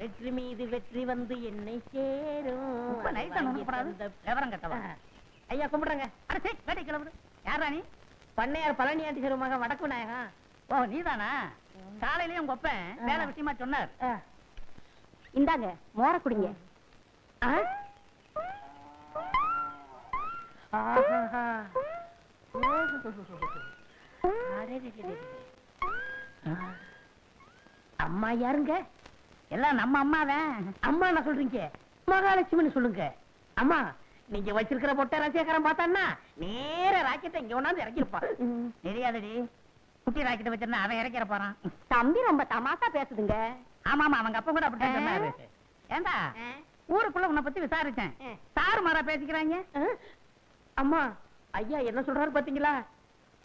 வெற்றி மீது வெற்றி வந்து என்னை சேரும். ஐயா கும்பிடுறேங்க. அடச்சே வேட்டை கிளம்புது. யாரா நீ பண்ணையார் பழனி ஆண்டி வடக்கு விநாயகம் ஓ நீதானா? காலையிலயே உங்க ஒப்பன். வேலை விஷயமா சொன்னார். இந்தாங்க மோர குடிங்க. அம்மா யாருங்க? எல்லாம் நம்ம அம்மாதான். அம்மா என்ன சொல்றீங்க? மகாலட்சுமின்னு சொல்லுங்க. அம்மா நீங்க வச்சிருக்கிற பொட்டை ரசிகரம் பார்த்தான்னா நேர ராக்கெட்டை இங்க கொண்டாந்து இறக்கிருப்பா தெரியாதடி. குட்டி ராக்கெட் வச்சிருந்தா அவன் இறக்கிற போறான். தம்பி ரொம்ப தமாசா பேசுதுங்க. ஆமா ஆமா அவங்க அப்பா கூட அப்படித்தான் சொன்னாரு. ஏண்டா ஊருக்குள்ள உன்னை பத்தி விசாரிச்சேன். சாரு மாறா பேசிக்கிறாங்க? அம்மா ஐயா என்ன சொல்றாரு பாத்தீங்களா?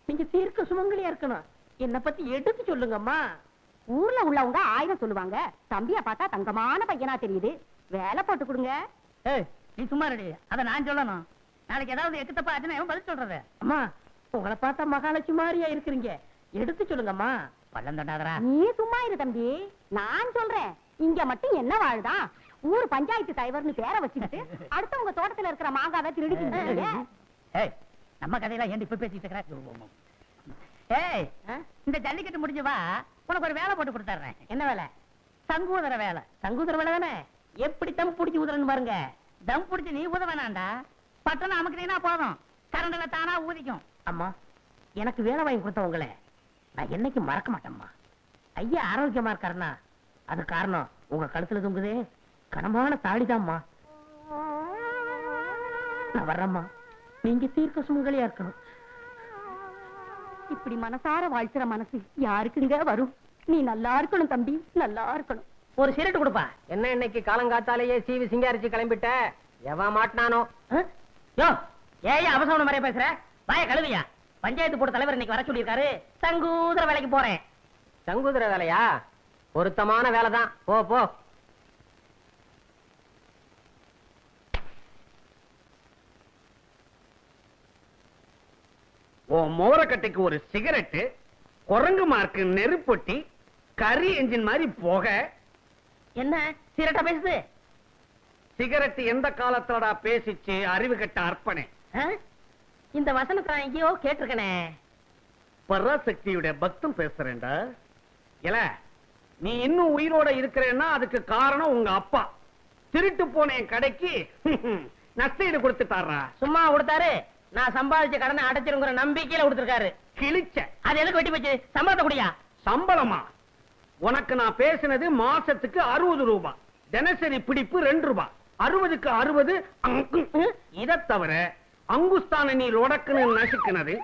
நீங்க தீர்க்க சுமங்கலியா இருக்கணும். என்ன பத்தி எடுத்து சொல்லுங்கம்மா. ஊர்ல உள்ளவங்க ஆயிரம் சொல்லுவாங்க. தம்பிய பார்த்தா தங்கமான பையனா தெரியுது. வேலை போட்டு கொடுங்க. ஏய் நீ சும்மா ரெடி அத நான் சொல்லணும். நாளைக்கு ஏதாவது எக்கு தப்பா ஆச்சுன்னா பதில் சொல்றது. அம்மா உங்களை பார்த்தா மகாலட்சுமி மாதிரியா இருக்கிறீங்க. எடுத்து சொல்லுங்கம்மா. பள்ளம் தொண்டாதரா நீ சும்மா இரு தம்பி. நான் சொல்றேன். இங்க மட்டும் என்ன வாழுதான் ஊர் பஞ்சாயத்து தலைவர்னு பேரை வச்சுக்கிட்டு அடுத்தவங்க தோட்டத்துல இருக்கிற மாங்காவை திருடி ஏய் நம்ம கதையெல்லாம் ஏன் இப்ப பேசிட்டு இருக்கிற? ஏய்? இந்த ஜல்லிக்கட்டு முடிஞ்சு வா. உனக்கு ஒரு வேலை போட்டு கொடுத்துறேன் என்ன வேலை? சங்கூதர வேலை. சங்கூதர வேலை தானே? எப்படி தம் பிடிச்சி ஊதுறன்னு பாருங்க. தம் புடிச்சு நீ ஊத வேணாண்டா. பட்டணம் அமுக்குனீங்கன்னா போதும். கரண்ட்ல தானா ஊதிக்கும். அம்மா எனக்கு வேலை வாங்கி கொடுத்தவங்கள. நான் என்னைக்கு மறக்க மாட்டேம்மா. ஐயா ஆரோக்கியமா இருக்காருன்னா அது காரணம் உங்க கழுத்துல தொங்குதே. கனமான தாடிதாம்மா. நான் வர்றேம்மா. நீங்க தீர்க்க சுமங்கலியா இருக்கணும். இப்படி மனசார வாழ்த்துற மனசு யாருக்குங்க வரும்? நீ நல்லா இருக்கணும் தம்பி நல்லா இருக்கணும். ஒரு சிரட்டு கொடுப்பா. என்ன இன்னைக்கு காலங்காத்தாலேயே சீவி சிங்காரிச்சு கிளம்பிட்ட? எவன் மாட்டினானோ? யோ ஏன் அவசரம் மாதிரியா பேசுற? வாய கழுவியா? பஞ்சாயத்து போர்டு தலைவர் இன்னைக்கு வர சொல்லியிருக்காரு. சங்கூதர வேலைக்கு போறேன். சங்குதிர வேலையா? பொருத்தமான வேலைதான். போ போ. உன் மோரக்கட்டைக்கு ஒரு சிகரெட்டு குரங்கு மார்க்கு நெருப்பொட்டி கரி என்ஜின் மாதிரி போக. என்ன? சிரட்டா பேசுது? சிகரெட் எந்த காலத்தோட பேசிச்சு? அறிவு கட்ட அர்ப்பணே? இந்த வசனத்தை நான் எங்கேயோ கேட்டிருக்கனே. பராசக்தியுடைய பக்தம் பேசுறேன்டா. இல்ல நீ இன்னும் உயிரோட இருக்கிறேன்னா அதுக்கு காரணம் உங்க அப்பா. திருட்டு போன என் கடைக்கு நஷ்டஈடு கொடுத்துட்டாரா சும்மா கொடுத்தாரு? நான் சம்பாதிச்ச கடனை அடைச்சிருங்கிற நம்பிக்கையில கொடுத்திருக்காரு. கிழிச்ச. அது எதுக்கு வெட்டி போச்சு? சம்பளத்தை குடியா? சம்பளமா? உனக்கு நான் பேசினது மாசத்துக்கு அறுபது ரூபாய் தினசரி பிடிப்பு ரெண்டு ரூபாய் அறுபதுக்கு அறுபது இதை தவிர அங்குஸ்தான நீ லொடக்குன்னு நசுக்குனது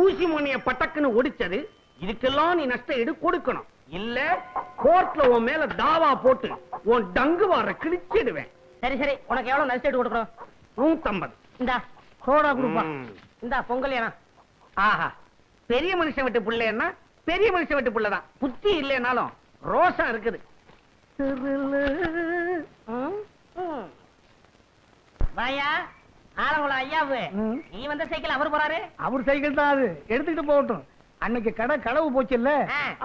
ஊசி மணிய பட்டக்குன்னு ஒடிச்சது இதுக்கெல்லாம் நீ நஷ்ட ஈடு கொடுக்கணும். இல்ல கோர்ட்ல உன் மேல தாவா போட்டு உன் டங்கு வார கிழிச்சிடுவேன். சரி சரி. உனக்கு எவ்வளவு நஷ்டம் கொடுக்கணும்? நூத்தம்பது. இந்தா. சோடா கொடுப்பா. இந்தா பொங்கல் ஏனா. ஆஹா. பெரிய மனுஷன் விட்டு புள்ளன்னா பெரிய மனுஷன் விட்டு புள்ளதான் புத்தி இல்லைனாலும் ரோசம் இருக்குது. வாயா ஆலங்குளம் ஐயாவு. நீ வந்த சைக்கிள் அவர் போறாரு? அவர் சைக்கிள் தான் அது. எடுத்துக்கிட்டு போகட்டும். அன்னைக்கு கடை களவு போச்சு இல்ல.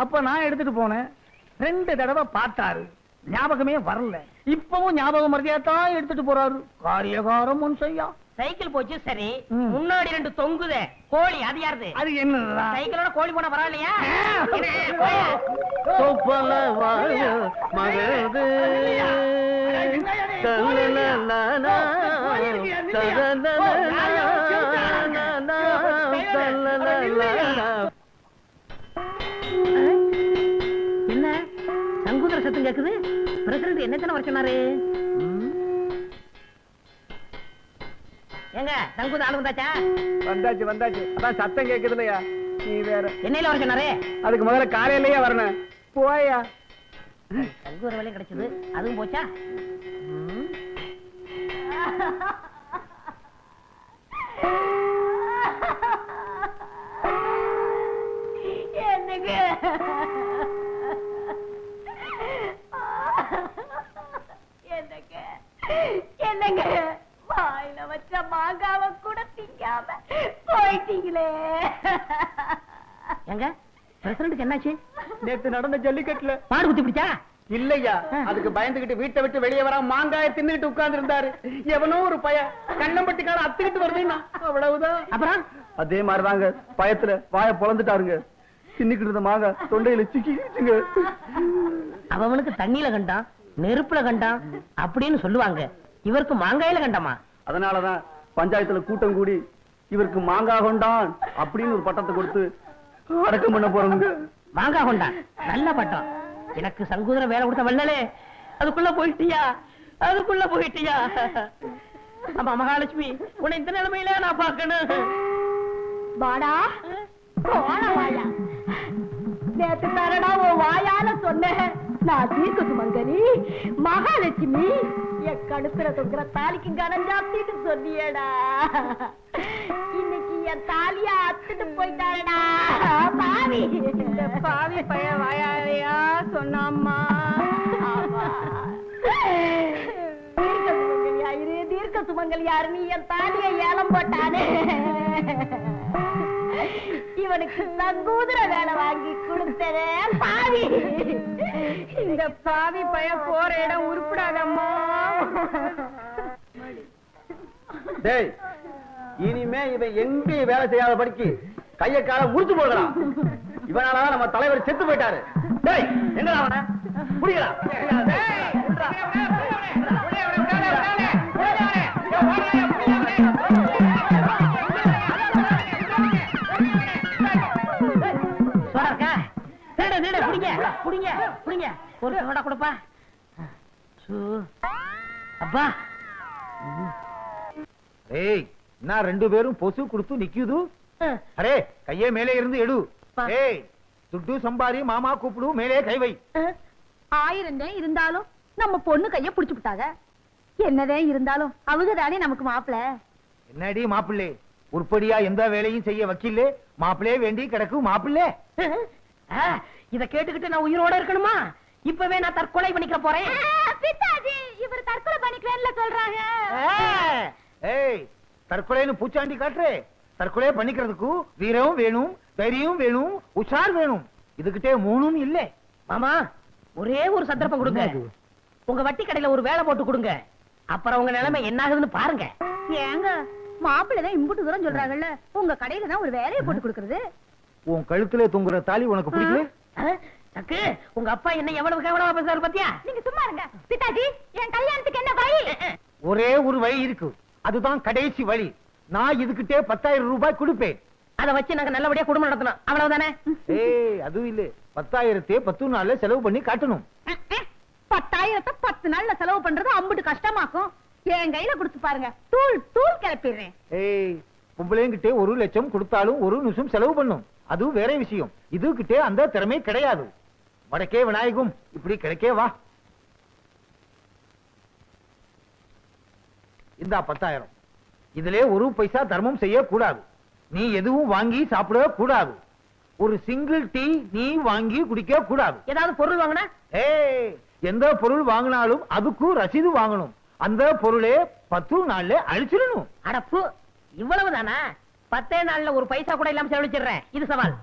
அப்ப நான் எடுத்துட்டு போனேன். ரெண்டு தடவை பார்த்தாரு. ஞாபகமே வரல. இப்பவும் ஞாபகம் மறதியா தான் எடுத்துட்டு போறாரு. காரியகாரம் முன் செய்யா. சைக்கிள் போச்சு சரி. முன்னாடி ரெண்டு தொங்குதே. கோழி அது யாருது? அது என்னடா சைக்கிளோட கோழி போனா பரவாயில்லையா? தலலலலா. என்ன? சங்குதர சத்தம் கேக்குது? பிரசிடண்ட் என்ன தானே ஏங்க சங்குத ஆளு வந்தாச்சா? வந்தாச்சு வந்தாச்சு. அதான் சத்தம் கேக்குது இல்லையா நீ வேற. என்னையில வர சொன்னாரு? அதுக்கு முதல்ல காலையிலேயே வரணும். போயா. சங்குதர வேலையும் கிடைச்சது. அதுவும் போச்சா? ம். என்னங்க? என்னங்க? மாங்காவ கூட திங்காம போயிட்டீங்களே. ஏங்க பிரசிடண்ட்டுக்கு என்னாச்சு? நேத்து நடந்த ஜல்லிக்கட்டுல. மாடு குத்தி பிடிச்சா? இல்லையா? அதுக்கு பயந்துகிட்டு வீட்டை விட்டு வெளியே வர மாங்காய தின்னுகிட்டு உட்கார்ந்து இருந்தாரு எவனோ ஒரு பய. கண்ணம்பட்டிக்கார அத்துக்கிட்டு வருதுன்னா அவ்வளவுதான். அப்புறம்? அதே மாதிரிதாங்க பயத்துல வாய பொழந்துட்டாருங்க. தின்னுக்கிட்டு இருந்த மாங்க தொண்டையில சிக்கிச்சுங்க அவனுக்கு தண்ணியில கண்டான் நெருப்புல கண்டான் அப்படின்னு சொல்லுவாங்க. இவருக்கு மாங்காயில கண்டமா? அதனாலதான் பஞ்சாயத்துல கூட்டம் கூடி இவருக்கு மாங்காய் கொண்டான் அப்படின்னு ஒரு பட்டத்தை கொடுத்து அடக்கம் பண்ண போறவங்க. மாங்காய் கொண்டான். நல்ல பட்டம். எனக்கு சங்கூதர வேலை கொடுத்த வல்லலே அதுக்குள்ள போயிட்டியா? அதுக்குள்ள போயிட்டியா? ஆமா மகாலட்சுமி உன்னை இந்த நிலைமையில நான் பார்க்கணும். வாடா. போடா வாயா. நேத்து தரடா உன் வாயால சொன்னேன். சுமங்கலி மகாலட்சுமி என் கழுத்துல தொங்குற தாலிக்கு கனம் ஜாஸ்தின்னு சொன்னியேடா இன்னைக்கு என் தாலிய அத்துட்டு போயிட்டாரடா பாவி இந்த பாவி பைய வாயாலையா சொன்னாம்மா. தீர்க்க சுமங்கலியாரு நீ என் தாலிய ஏலம் போட்டானே இவனுக்கு நங்கூதுர வேலை வாங்கி கொடுத்ததே பாவி. இந்த பாவி பைய போற இடம் உருப்படாதம்மா. டேய் இனிமே இவன் எங்கேயும் வேலை செய்யாத படிக்கு கைய கால முடிச்சு போடுறான். இவனால நம்ம தலைவர் செத்து போயிட்டாரு. டேய் அவன? புடிக்கடா. புடிங்க. புடிங்க ஒரு சோடா கொடுப்பா. அப்பா. ஏய் நான் ரெண்டு பேரும் பொசு கொடுத்து நிக்குது? அரே கையே மேலே இருந்து எடு. ஏய் துட்டு சம்பாரி மாமா கூப்பிடு மேலே கை வை. ஆயிரம் தான் இருந்தாலும் நம்ம பொண்ணு கைய புடிச்சு விட்டாங்க. என்னதே இருந்தாலும் அவங்க தானே நமக்கு மாப்பிள என்னடி மாப்பிள்ளை? உருப்படியா எந்த வேலையும் செய்ய வக்கீல்லே? மாப்பிள்ளே வேண்டி கிடக்கு மாப்பிள்ளே. இத கேட்டுக்கிட்டு நான் உயிரோட இருக்கணுமா? இப்பவே நான் தற்கொலை பண்ணிக்க போறேன். பித்தாஜி இவர் தற்கொலை பண்ணிக்கிறேன்ல சொல்றாங்க. ஏய் தற்கொலைன்னு பூச்சாண்டி காட்டுறே. தற்கொலை பண்ணிக்கிறதுக்கு வீரம் வேணும் தைரியம் வேணும் உஷார் வேணும். இதுகிட்டே மூணும் இல்லே. மாமா ஒரே ஒரு சந்தர்ப்பம் கொடுங்க. உங்க வட்டி கடையில ஒரு வேலை போட்டு கொடுங்க. அப்புறம் உங்க நிலைமை என்ன ஆகுதுன்னு பாருங்க. ஏங்க மாப்பிள்ளை தான் இம்புட்டு தூரம் சொல்றாங்கல்ல. உங்க கடையில தான் ஒரு வேலையை போட்டு கொடுக்கறது. உன் கழுத்துல தொங்குற தாலி உனக்கு பிடிக்கல? ஆ, சக்கு உங்க அப்பா என்ன எவ்வளவு கேவலமா பேசுறாரு பாத்தியா? நீங்க சும்மா இருங்க. பித்தாஜி என் கல்யாணத்துக்கு என்ன வழி? ஒரே ஒரு வழி இருக்கு. அதுதான் கடைசி வழி. நான் இதுகிட்டே பத்தாயிரம் ரூபாய் கொடுப்பேன். அத வச்சு நாங்க நல்லபடியா குடும்பம் நடத்தணும். அவ்வளவுதானே? ஏய் அதுவும் இல்ல. பத்தாயிரத்தே பத்து நாள்ல செலவு பண்ணி காட்டணும். பத்தாயிரத்தை பத்து நாள்ல செலவு பண்றது அம்புட்டு கஷ்டமாக்கும். என் கையில கொடுத்து பாருங்க. தூள் தூள் கிளப்பிடுறேன். ஏய் பொம்பளைங்கிட்டே ஒரு லட்சம் கொடுத்தாலும் ஒரு நிமிஷம் செலவு பண்ணும். அதுவும் வேற விஷயம். இதுகிட்டே அந்த திறமை கிடையாது. வடக்கே விநாயகம் இப்படி கிடைக்கே வா. இந்தா பத்தாயிரம். இதிலே ஒரு பைசா தர்மம் செய்ய கூடாது நீ எதுவும் வாங்கி சாப்பிட கூடாது ஒரு சிங்கிள் டீ நீ வாங்கி குடிக்க கூடாது ஏதாவது பொருள் வாங்கினா? ஏய் எந்த பொருள் வாங்கினாலும் அதுக்கும் ரசீது வாங்கணும். அந்த பொருளே பத்து நாள்ல அழிச்சிடணும். அடப்பு இவ்வளவுதானா? பத்தே நாள்ல ஒரு பைசா கூட இல்லாம செலவழிச்சிடுறேன். இது சவால்.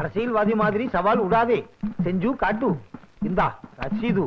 அரசியல்வாதி மாதிரி சவால் விடாதே செஞ்சு காட்டு. இந்தா ரசீது.